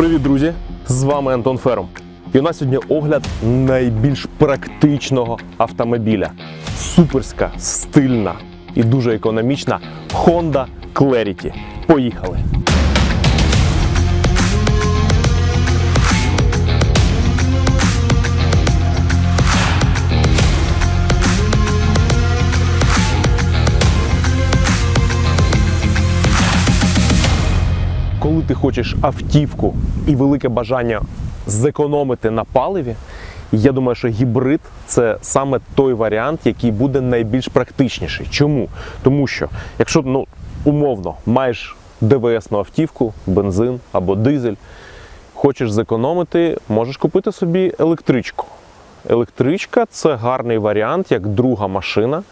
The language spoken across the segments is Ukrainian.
Привіт, друзі! З вами Антон Фером. І у нас сьогодні огляд найбільш практичного автомобіля. Суперська, стильна і дуже економічна Honda Clarity. Поїхали! Ти хочеш автівку і велике бажання зекономити на паливі, я думаю, що гібрид це саме той варіант, який буде найбільш практичніший. Чому? Тому що, якщо ну, умовно маєш ДВС на автівку, бензин або дизель, хочеш зекономити, можеш купити собі електричку. Електричка це гарний варіант, як друга машина,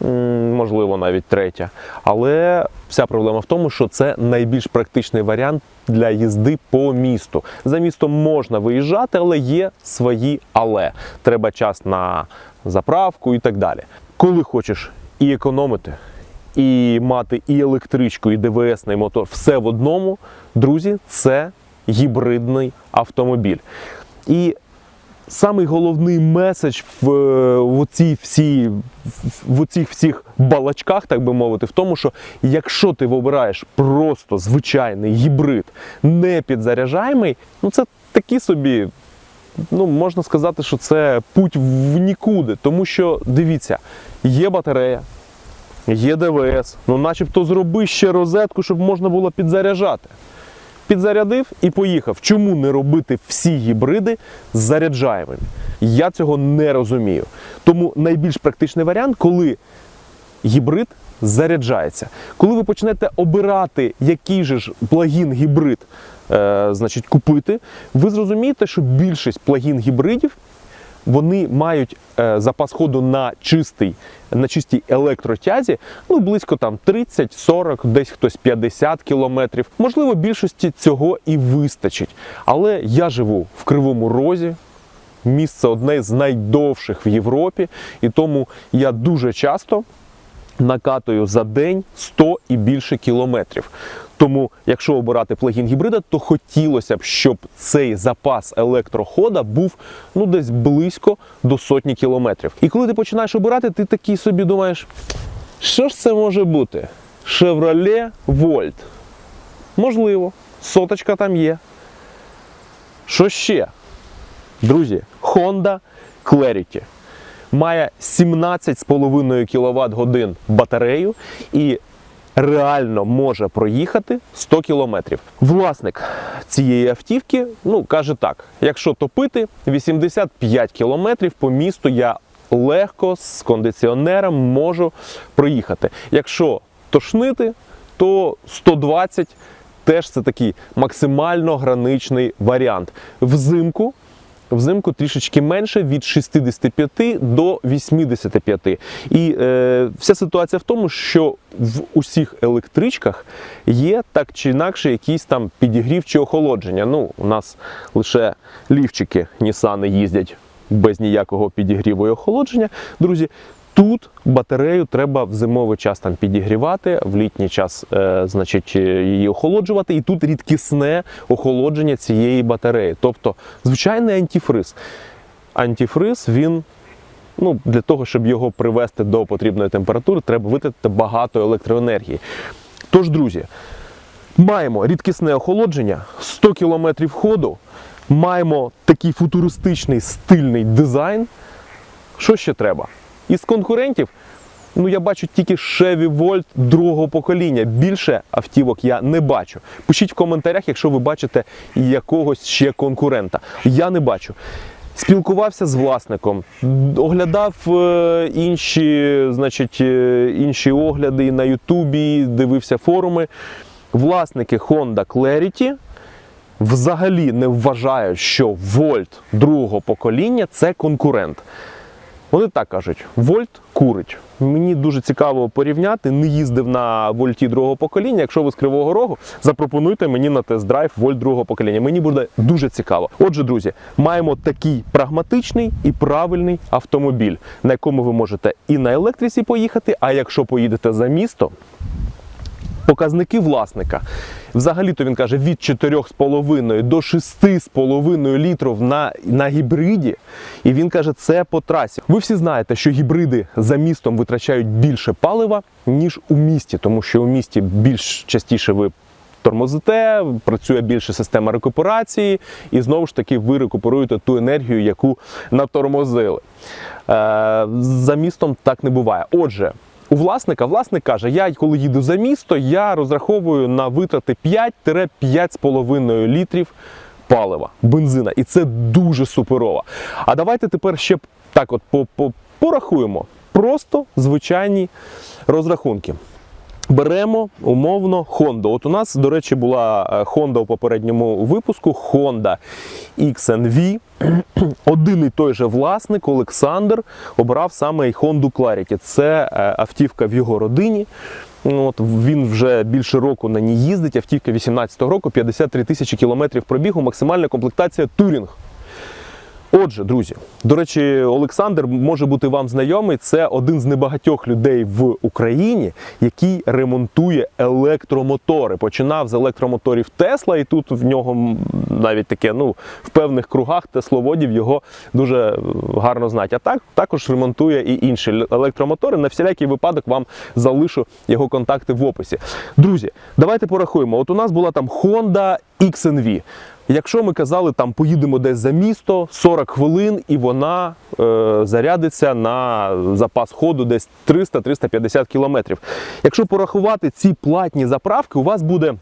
можливо, навіть третя. Але вся проблема в тому, що це найбільш практичний варіант для їзди по місту. За містом можна виїжджати, але є свої але. Треба час на заправку і так далі. Коли хочеш і економити, і мати і електричку, і ДВСний мотор, все в одному, друзі, це гібридний автомобіль. І самий головний меседж в, в, оцій всі, в оцих всіх балачках, так би мовити, в тому, що якщо ти вибираєш просто звичайний гібрид, не підзаряджаємий, ну це такі собі. Ну, можна сказати, що це путь в нікуди, тому що дивіться, є батарея, є ДВС, ну начебто зроби ще розетку, щоб можна було підзаряджати підзарядив і поїхав. Чому не робити всі гібриди заряджаємими? Я цього не розумію. Тому найбільш практичний варіант, коли гібрид заряджається. Коли ви почнете обирати, який же ж плагін гібрид е, значить, купити, ви зрозумієте, що більшість плагін гібридів вони мають е, запас ходу на чистий, на чистій електротязі, ну близько там 30-40, десь хтось 50 кілометрів. Можливо, більшості цього і вистачить. Але я живу в Кривому Розі. Місце одне з найдовших в Європі, і тому я дуже часто накатую за день 100 і більше кілометрів. Тому, якщо обирати плагін гібрида, то хотілося б, щоб цей запас електрохода був ну десь близько до сотні кілометрів. І коли ти починаєш обирати, ти такий собі думаєш, що ж це може бути? Chevrolet Volt. Можливо, соточка там є. Що ще? Друзі, Honda Clarity має 17,5 кВт годин батарею і реально може проїхати 100 км. Власник цієї автівки ну, каже так: якщо топити 85 км по місту я легко з кондиціонером можу проїхати. Якщо тошнити, то 120 теж це такий максимально граничний варіант. Взимку Взимку трішечки менше від 65 до 85. І е, вся ситуація в тому, що в усіх електричках є так чи інакше якийсь там підігрів чи охолодження. Ну, у нас лише лівчики Нісани їздять без ніякого підігріву і охолодження. Друзі, Тут батарею треба в зимовий час там підігрівати, в літній час, е, значить, е, її охолоджувати. І тут рідкісне охолодження цієї батареї. Тобто звичайний антифриз. Антифриз він. Ну, для того, щоб його привести до потрібної температури, треба витратити багато електроенергії. Тож, друзі, маємо рідкісне охолодження, 100 км ходу, маємо такий футуристичний стильний дизайн. Що ще треба? Із конкурентів, ну я бачу тільки Chevy Volt другого покоління. Більше автівок я не бачу. Пишіть в коментарях, якщо ви бачите якогось ще конкурента. Я не бачу. Спілкувався з власником, оглядав е, інші, значить, е, інші огляди на Ютубі, дивився форуми. Власники Honda Clarity взагалі не вважають, що Volt другого покоління це конкурент. Вони так кажуть: Вольт курить. Мені дуже цікаво порівняти. Не їздив на вольті другого покоління. Якщо ви з Кривого Рогу, запропонуйте мені на тест-драйв вольт другого покоління. Мені буде дуже цікаво. Отже, друзі, маємо такий прагматичний і правильний автомобіль, на якому ви можете і на електриці поїхати. А якщо поїдете за місто, Показники власника. Взагалі-то він каже від 4,5 до 6,5 літрів на, на гібриді. І він каже, це по трасі. Ви всі знаєте, що гібриди за містом витрачають більше палива, ніж у місті, тому що у місті більш частіше ви тормозите, працює більше система рекуперації, і знову ж таки ви рекуперуєте ту енергію, яку натормозили. Е, за містом так не буває. Отже, у власника власник каже: я коли їду за місто, я розраховую на витрати 5-5,5 літрів палива, бензина. І це дуже суперово. А давайте тепер ще так от по- по- порахуємо. Просто звичайні розрахунки. Беремо умовно Honda. От у нас, до речі, була е, Honda у попередньому випуску Honda XNV. Один і той же власник Олександр обрав саме Honda Clarity. Це е, автівка в його родині. От, він вже більше року на ній їздить. Автівка 18-го року, 53 тисячі кілометрів пробігу, максимальна комплектація Турінг. Отже, друзі, до речі, Олександр може бути вам знайомий. Це один з небагатьох людей в Україні, який ремонтує електромотори. Починав з електромоторів Тесла, і тут в нього навіть таке, ну, в певних кругах тесловодів його дуже е, гарно знають. А так також ремонтує і інші електромотори. На всілякий випадок вам залишу його контакти в описі. Друзі, давайте порахуємо. От у нас була там Honda XNV. Якщо ми казали, там поїдемо десь за місто 40 хвилин, і вона е, зарядиться на запас ходу десь 300-350 кілометрів. Якщо порахувати ці платні заправки, у вас буде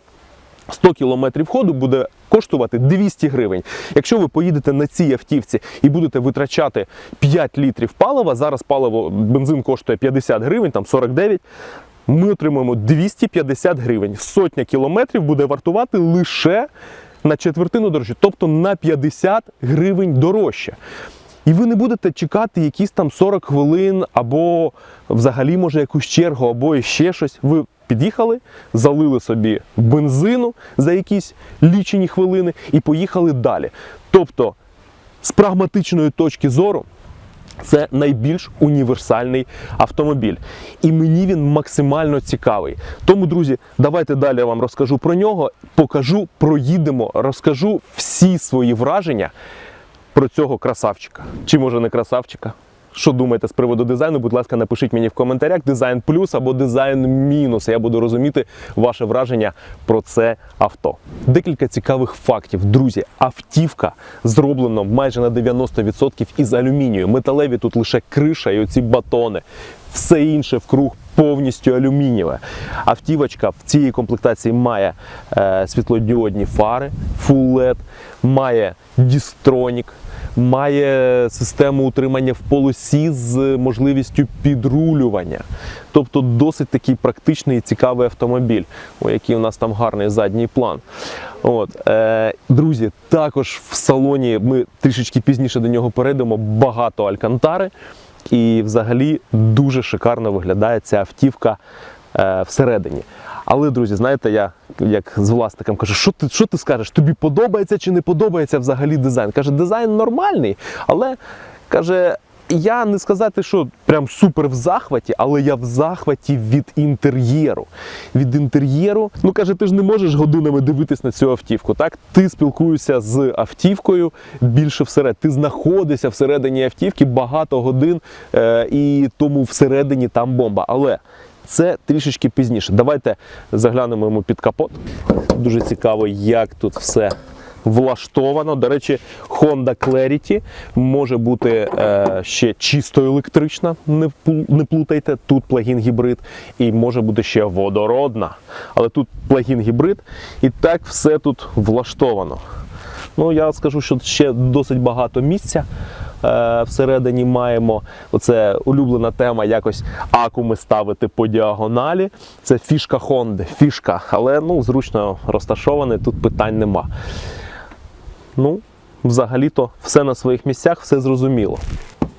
100 кілометрів ходу буде коштувати 200 гривень. Якщо ви поїдете на цій автівці і будете витрачати 5 літрів палива, зараз паливо бензин коштує 50 гривень, там 49. Ми отримаємо 250 гривень. Сотня кілометрів буде вартувати лише на четвертину дорожче, тобто на 50 гривень дорожче. І ви не будете чекати якісь там 40 хвилин, або взагалі, може, якусь чергу, або ще щось. Ви під'їхали, залили собі бензину за якісь лічені хвилини і поїхали далі. Тобто, з прагматичної точки зору, це найбільш універсальний автомобіль. І мені він максимально цікавий. Тому, друзі, давайте далі я вам розкажу про нього, покажу, проїдемо, розкажу всі свої враження про цього красавчика. Чи може не красавчика? Що думаєте з приводу дизайну? Будь ласка, напишіть мені в коментарях дизайн плюс або дизайн мінус. Я буду розуміти ваше враження про це авто. Декілька цікавих фактів. Друзі, автівка зроблена майже на 90% із алюмінію. Металеві тут лише криша і оці батони. Все інше вкруг повністю алюмінієве. Автівочка в цій комплектації має е, світлодіодні фари, LED, має дістронік, має систему утримання в полосі з можливістю підрулювання. Тобто досить такий практичний і цікавий автомобіль. О, який у нас там гарний задній план. От, е, друзі, також в салоні ми трішечки пізніше до нього перейдемо. Багато алькантари. І взагалі дуже шикарно виглядає ця автівка е, всередині. Але, друзі, знаєте, я як з власником кажу, що ти, що ти скажеш? Тобі подобається чи не подобається взагалі дизайн? Каже, дизайн нормальний, але каже. Я не сказати, що прям супер в захваті, але я в захваті від інтер'єру. Від інтер'єру, ну каже, ти ж не можеш годинами дивитись на цю автівку. Так, ти спілкуєшся з автівкою більше всеред. Ти знаходишся всередині автівки багато годин, е, і тому всередині там бомба. Але це трішечки пізніше. Давайте заглянемо йому під капот. Дуже цікаво, як тут все влаштовано. До речі, Honda Clarity може бути е, ще чисто електрична, не, не плутайте. Тут плагін гібрид, і може бути ще водородна. Але тут плагін гібрид, і так все тут влаштовано. Ну, я скажу, що ще досить багато місця. Е, всередині маємо оце улюблена тема якось акуми ставити по діагоналі. Це фішка Honda, фішка, але ну, зручно розташований, тут питань нема. Ну, взагалі-то все на своїх місцях, все зрозуміло.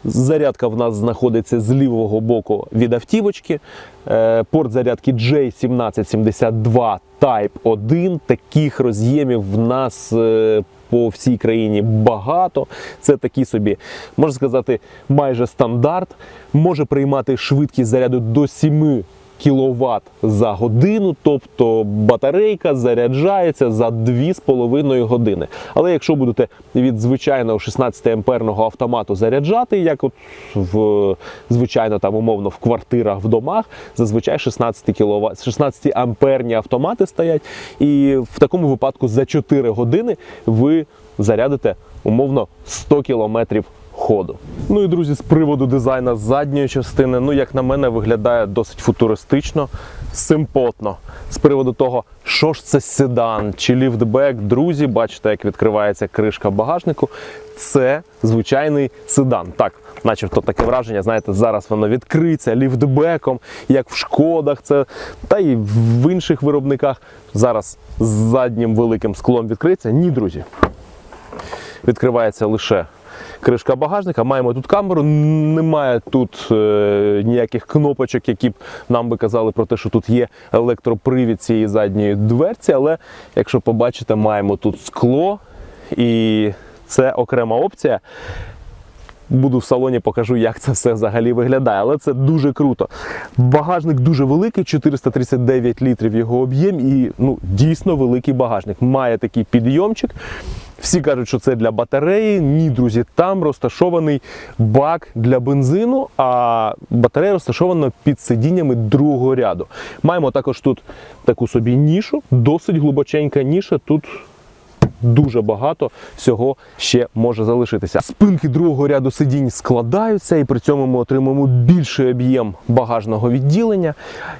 Зарядка в нас знаходиться з лівого боку від автівочки. Е, Порт зарядки J1772 Type 1. Таких роз'ємів в нас е, по всій країні багато. Це такий собі, можна сказати, майже стандарт. Може приймати швидкість заряду до 7 кВт за годину, тобто батарейка заряджається за 2,5 години. Але якщо будете від звичайного 16 амперного автомату заряджати, як от в звичайно там умовно в квартирах, в домах, зазвичай 16 кВт, 16 амперні автомати стоять. І в такому випадку за 4 години ви зарядите умовно 100 кілометрів ходу. Ну і друзі, з приводу дизайну задньої частини, ну як на мене, виглядає досить футуристично, симпотно. З приводу того, що ж це седан чи ліфтбек, друзі, бачите, як відкривається кришка багажнику. Це звичайний седан. Так, начебто таке враження, знаєте, зараз воно відкриться ліфтбеком, як в шкодах, це та і в інших виробниках. Зараз з заднім великим склом відкриється. Ні, друзі. Відкривається лише кришка багажника. Маємо тут камеру, немає тут е, ніяких кнопочок, які б нам би казали про те, що тут є електропривід цієї задньої дверці. Але якщо побачите, маємо тут скло, і це окрема опція. Буду в салоні, покажу, як це все взагалі виглядає. Але це дуже круто. Багажник дуже великий, 439 літрів його об'єм, і ну, дійсно великий багажник. Має такий підйомчик. Всі кажуть, що це для батареї. Ні, друзі, там розташований бак для бензину, а батарея розташована під сидіннями другого ряду. Маємо також тут таку собі нішу, досить глибоченька ніша. Тут дуже багато всього ще може залишитися. Спинки другого ряду сидінь складаються, і при цьому ми отримуємо більший об'єм багажного відділення.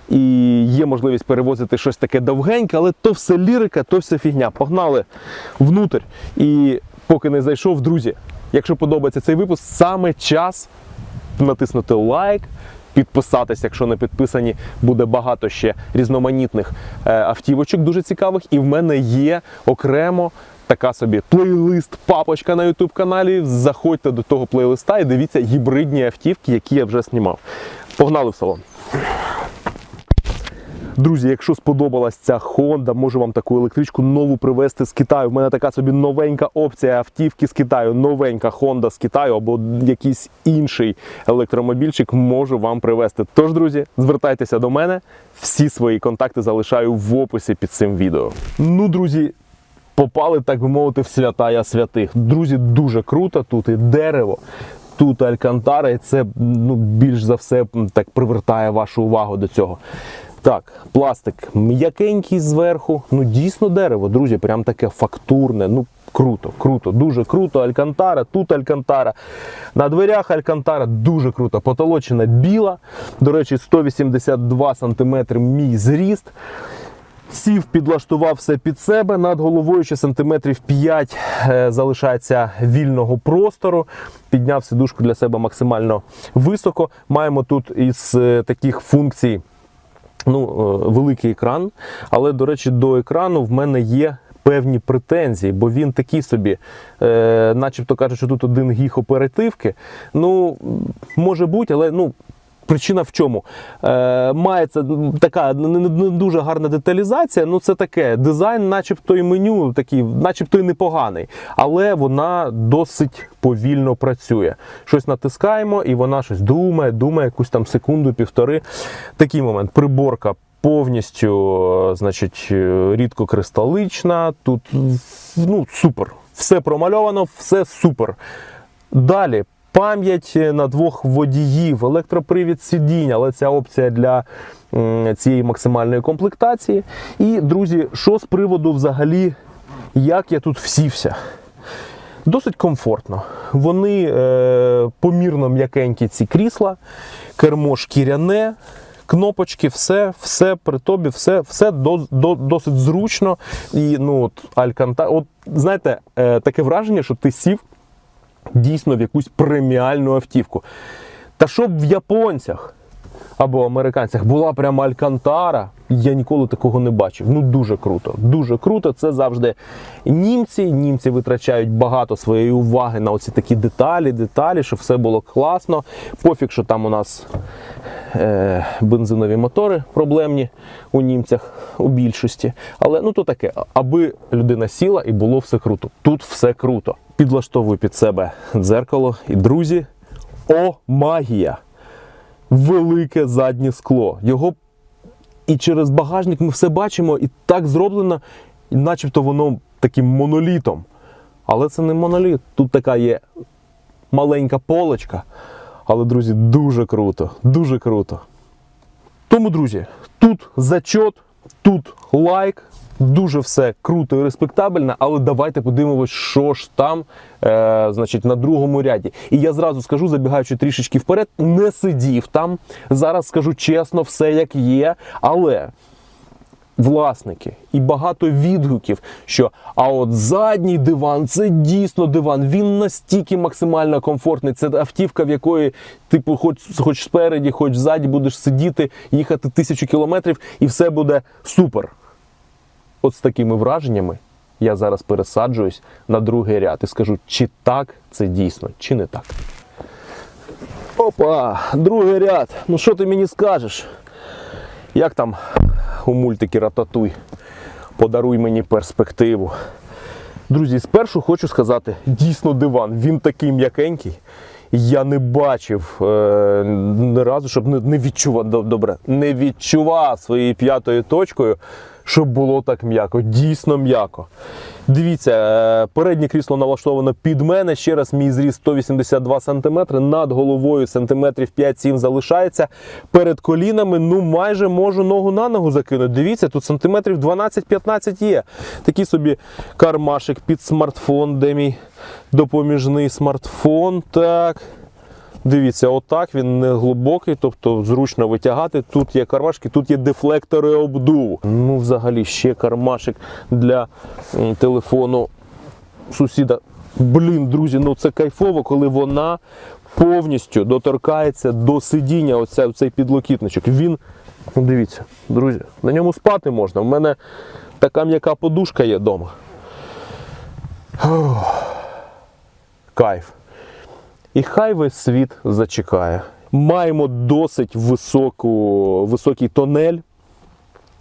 І є можливість перевозити щось таке довгеньке, але то все лірика, то все фігня. Погнали внутрь. І поки не зайшов, друзі, якщо подобається цей випуск, саме час натиснути лайк. Підписатись, якщо не підписані, буде багато ще різноманітних е, автівочок, дуже цікавих. І в мене є окремо така собі плейлист, папочка на YouTube каналі. Заходьте до того плейлиста і дивіться гібридні автівки, які я вже знімав. Погнали в салон. Друзі, якщо сподобалась ця Honda, можу вам таку електричку нову привезти з Китаю. В мене така собі новенька опція автівки з Китаю, новенька Honda з Китаю або якийсь інший електромобільчик можу вам привезти. Тож, друзі, звертайтеся до мене. Всі свої контакти залишаю в описі під цим відео. Ну, друзі, попали, так би мовити, в святая святих. Друзі, дуже круто. Тут і дерево. Тут алькантара, і це ну, більш за все так привертає вашу увагу до цього. Так, пластик м'якенький зверху. Ну дійсно дерево, друзі, прям таке фактурне. Ну круто, круто, дуже круто. Алькантара, тут алькантара. На дверях алькантара дуже круто. Потолочена біла. До речі, 182 см мій зріст. Сів, підлаштував все під себе. Над головою ще сантиметрів 5 е, залишається вільного простору. Підняв сидушку для себе максимально високо. Маємо тут із е, таких функцій ну, е, великий екран. Але, до речі, до екрану в мене є. Певні претензії, бо він такий собі, е, начебто кажуть, що тут один гіг оперативки. Ну, може бути, але ну, причина в чому? Е, мається така не, дуже гарна деталізація. Ну, це таке дизайн, начебто і меню такий, начебто і непоганий, але вона досить повільно працює. Щось натискаємо, і вона щось думає, думає якусь там секунду, півтори. Такий момент. Приборка повністю, е, значить, е, рідкокристалична. Тут ну, супер. Все промальовано, все супер. Далі. Пам'ять на двох водіїв, електропривід сидінь, але ця опція для цієї максимальної комплектації. І, друзі, що з приводу взагалі, як я тут всівся? Досить комфортно. Вони е, помірно м'якенькі ці крісла, кермо шкіряне, кнопочки, все, все при тобі, все, все до, до, досить зручно. І ну, от, Альканта, от знаєте, е, таке враження, що ти сів дійсно в якусь преміальну автівку. Та щоб в японцях або американцях була прямо алькантара, я ніколи такого не бачив. Ну дуже круто. Дуже круто. Це завжди німці. Німці витрачають багато своєї уваги на оці такі деталі, деталі, щоб все було класно. Пофіг, що там у нас е, бензинові мотори проблемні у німцях у більшості. Але ну то таке, аби людина сіла і було все круто. Тут все круто. Підлаштовую під себе дзеркало. І друзі, о, магія! Велике заднє скло. Його і через багажник ми все бачимо, і так зроблено, начебто воно таким монолітом. Але це не моноліт. Тут така є маленька полочка. Але, друзі, дуже круто, дуже круто. Тому, друзі, тут зачот, тут лайк, дуже все круто і респектабельно, але давайте подивимось, що ж там е, значить, на другому ряді. І я зразу скажу, забігаючи трішечки вперед, не сидів там. Зараз скажу чесно, все як є. Але власники і багато відгуків, що а от задній диван це дійсно диван. Він настільки максимально комфортний. Це автівка, в якої типу, хоч, хоч спереді, хоч ззаді будеш сидіти, їхати тисячу кілометрів, і все буде супер. От з такими враженнями я зараз пересаджуюсь на другий ряд і скажу, чи так це дійсно, чи не так. Опа, другий ряд. Ну що ти мені скажеш? Як там у мультики Рататуй? Подаруй мені перспективу. Друзі, спершу хочу сказати, дійсно диван, він такий м'якенький. Я не бачив е, разу, щоб не, не відчував добре, не відчував своєю п'ятою точкою, щоб було так м'яко. Дійсно м'яко. Дивіться, е, переднє крісло налаштовано під мене. Ще раз, мій зріст 182 см, над головою сантиметрів 5-7 залишається. Перед колінами, ну майже можу ногу на ногу закинути. Дивіться, тут сантиметрів 12-15 є. Такий собі кармашик під смартфон, де мій допоміжний смартфон. Так. Дивіться, отак він не глибокий, тобто зручно витягати. Тут є кармашки, тут є дефлектори обдуву. Ну, взагалі, ще кармашик для телефону сусіда. Блін, друзі, ну це кайфово, коли вона повністю доторкається до сидіння. Оця, цей підлокітничок. Він, ну дивіться, друзі, на ньому спати можна. У мене така м'яка подушка є вдома. Кайф. І хай весь світ зачекає. Маємо досить високу, високий тонель,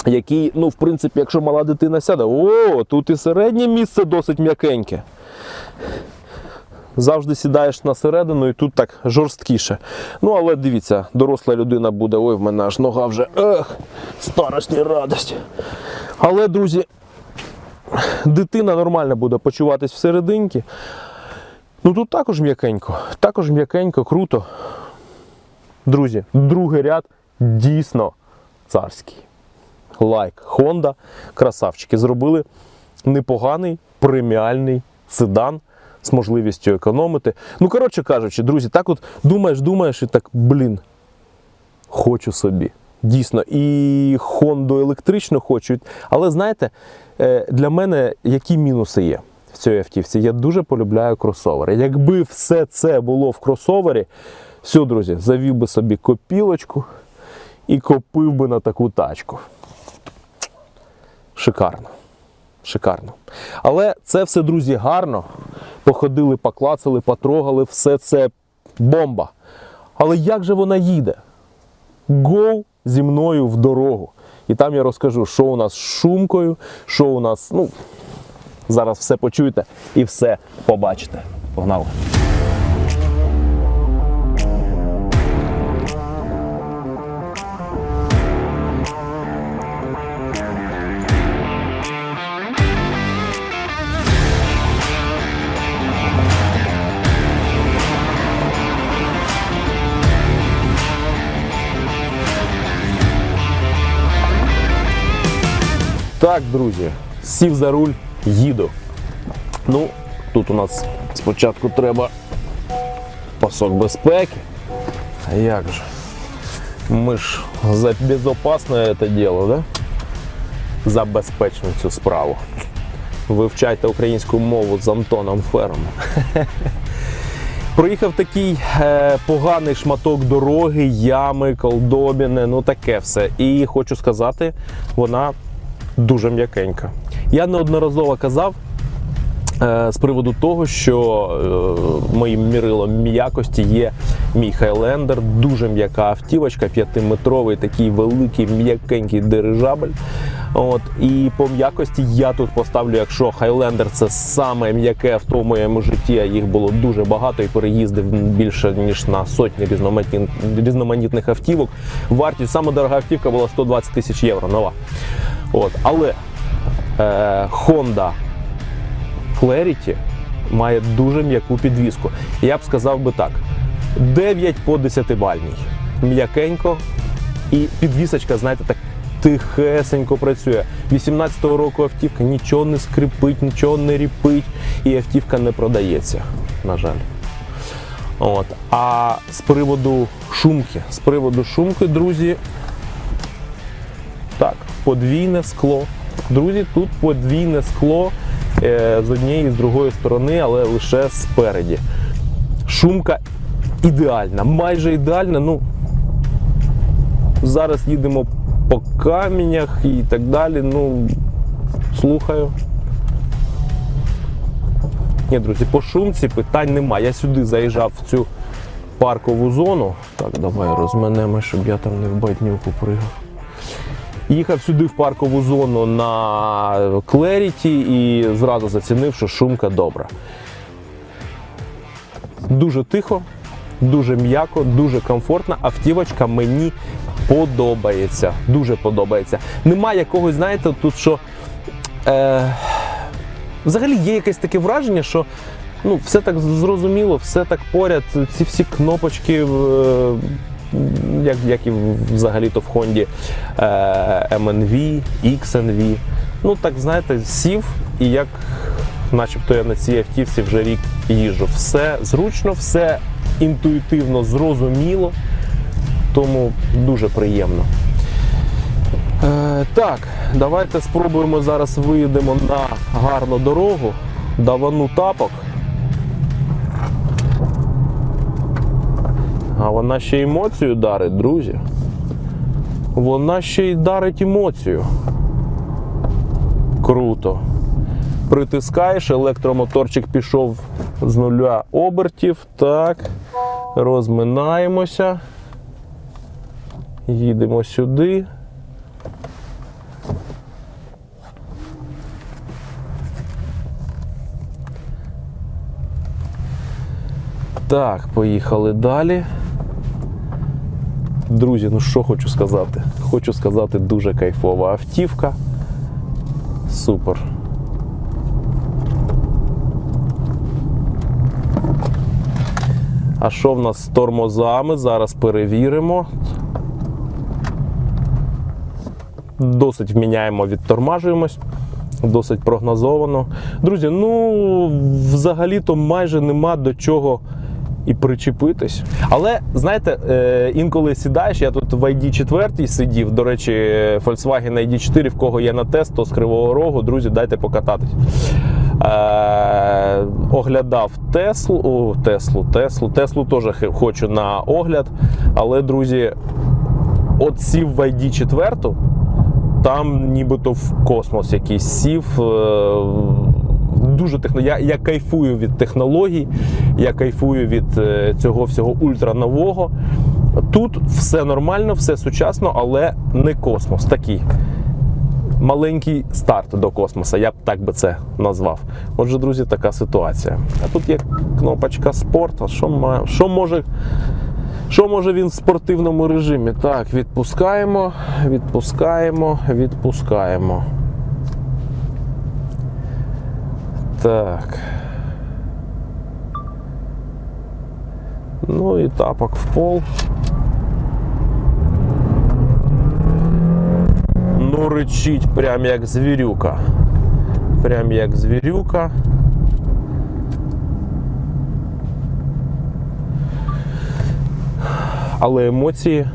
який, ну, в принципі, якщо мала дитина сяде, о, тут і середнє місце досить м'якеньке. Завжди сідаєш на середину і тут так жорсткіше. Ну, але дивіться, доросла людина буде, ой, в мене аж нога вже ех, старосні радость. Але, друзі, дитина нормально буде почуватись всерединки. Ну тут також м'якенько, також м'якенько, круто. Друзі, другий ряд дійсно царський. Лайк. Honda, красавчики. Зробили непоганий преміальний седан з можливістю економити. Ну, коротше кажучи, друзі, так от думаєш, думаєш і так, блін, хочу собі. Дійсно, і Honda електрично хочу. Але знаєте, е, для мене які мінуси є в цій автівці? Я дуже полюбляю кросовери. Якби все це було в кросовері, все, друзі, завів би собі копілочку і копив би на таку тачку. Шикарно. Шикарно. Але це все, друзі, гарно. Походили, поклацали, потрогали, все це бомба. Але як же вона їде? Go зі мною в дорогу. І там я розкажу, що у нас з шумкою, що у нас. Ну, зараз все почуєте і все побачите. Погнали! Так, друзі, сів за руль, їду. Ну, тут у нас спочатку треба пасок безпеки. А як же? Ми ж за безопасне це діло, да? За цю справу. Вивчайте українську мову з Антоном Фером. Проїхав такий е, поганий шматок дороги, ями, колдобіни, ну таке все. І хочу сказати, вона дуже м'якенька. Я неодноразово казав е, з приводу того, що е, моїм мірилом м'якості є мій Хайлендер, дуже м'яка автівочка, п'ятиметровий такий великий м'якенький дирижабль. От і по м'якості я тут поставлю, якщо Highlander це саме м'яке авто в моєму житті, а їх було дуже багато і переїздив більше ніж на сотні різноманітних, різноманітних автівок. Вартість саме дорога автівка була 120 тисяч євро. Нова. От, але е, Honda Clarity має дуже м'яку підвіску. Я б сказав би так: 9 по 10 бальній. М'якенько, і підвісочка, знаєте, так тихесенько працює. 18-го року автівка нічого не скрипить, нічого не ріпить, і автівка не продається, на жаль. От. А з приводу шумки, з приводу шумки, друзі, так, подвійне скло. Друзі, тут подвійне скло е, з однієї і з другої сторони, але лише спереді. Шумка ідеальна, майже ідеальна. Ну, зараз їдемо по каменях і так далі. Ну, слухаю. Ні, друзі, по шумці питань немає. Я сюди заїжджав в цю паркову зону. Так, давай розменемо, щоб я там не в баднюку пригав. Їхав сюди в паркову зону на Клеріті і зразу зацінив, що шумка добра. Дуже тихо, дуже м'яко, дуже комфортна. Автівочка мені подобається. Дуже подобається. Немає якогось, знаєте, тут що. Е, взагалі є якесь таке враження, що ну, все так зрозуміло, все так поряд, ці всі кнопочки. Е, як, як і взагалі-то в Хонді е, MNV, XNV. Ну так знаєте, сів і як начебто я на цій автівці вже рік їжджу. Все зручно, все інтуїтивно, зрозуміло, тому дуже приємно. Е, так, давайте спробуємо зараз виїдемо на гарну дорогу, давану тапок. А вона ще емоцію дарить, друзі. Вона ще й дарить емоцію. Круто. Притискаєш, електромоторчик пішов з нуля обертів. Так. Розминаємося. Їдемо сюди. Так, поїхали далі. Друзі, ну що хочу сказати? Хочу сказати, дуже кайфова автівка. Супер. А що в нас з тормозами? Зараз перевіримо. Досить вміняємо, відтормажуємось. Досить прогнозовано. Друзі, ну взагалі-то майже нема до чого і причепитись. Але знаєте, е, інколи сідаєш, я тут в ID4 сидів. До речі, Volkswagen ID4, в кого є на тест, то з Кривого Рогу, друзі, дайте покататись. Е, оглядав Теслу, о, Теслу, Теслу, Теслу теж хочу на огляд. Але, друзі, от сів в ID4, там нібито в космос якийсь сів. е, Дуже техно... я, я кайфую від технологій, я кайфую від е, цього всього ультранового. Тут все нормально, все сучасно, але не космос. Такий маленький старт до космоса, я б так би це назвав. Отже, друзі, така ситуація. А тут є кнопочка спорт. А що, має... що може що може він в спортивному режимі? Так, відпускаємо, відпускаємо, відпускаємо. Так. Ну і тапок в пол. Ну, речить прям як звірюка. Прям як звірюка. Але емоції.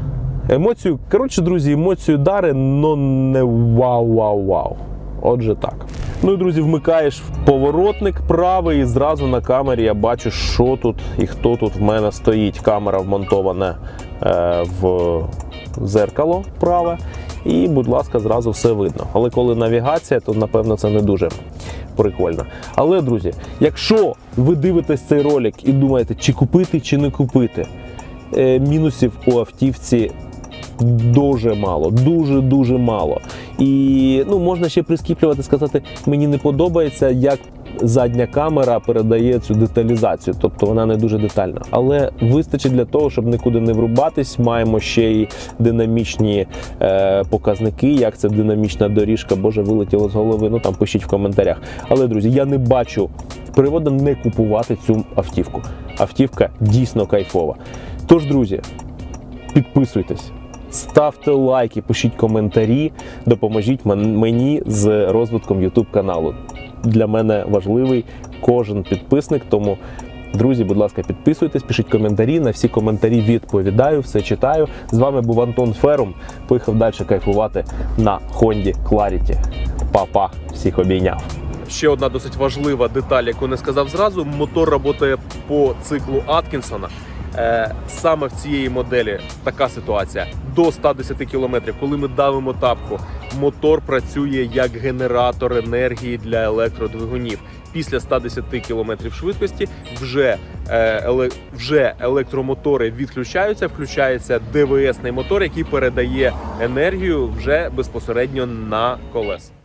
Емоцію, коротше, друзі, емоцію дари, но не вау-вау-вау. Отже так. Ну і друзі, вмикаєш поворотник правий, і зразу на камері я бачу, що тут і хто тут в мене стоїть. Камера вмонтована е, в зеркало праве. І, будь ласка, зразу все видно. Але коли навігація, то напевно це не дуже прикольно. Але, друзі, якщо ви дивитесь цей ролик і думаєте, чи купити, чи не купити, е, мінусів у автівці дуже мало, дуже дуже мало. І ну можна ще прискіплювати, сказати, мені не подобається, як задня камера передає цю деталізацію, тобто вона не дуже детальна. Але вистачить для того, щоб нікуди не врубатись. Маємо ще й динамічні е, показники, як це динамічна доріжка, боже, вилетіло з голови. Ну там пишіть в коментарях. Але друзі, я не бачу приводу не купувати цю автівку. Автівка дійсно кайфова. Тож, друзі, підписуйтесь. Ставте лайки, пишіть коментарі, допоможіть мені з розвитком YouTube каналу. Для мене важливий кожен підписник. Тому, друзі, будь ласка, підписуйтесь, пишіть коментарі. На всі коментарі відповідаю, все читаю. З вами був Антон Ферум. Поїхав далі кайфувати на Honda Clarity. Па-па, всіх обійняв. Ще одна досить важлива деталь, яку не сказав зразу. Мотор працює по циклу Аткінсона. Е, саме в цієї моделі така ситуація до 110 км, коли ми давимо тапку, мотор працює як генератор енергії для електродвигунів. Після 110 км швидкості вже, е, вже електромотори відключаються, включається ДВСний мотор, який передає енергію вже безпосередньо на колеса.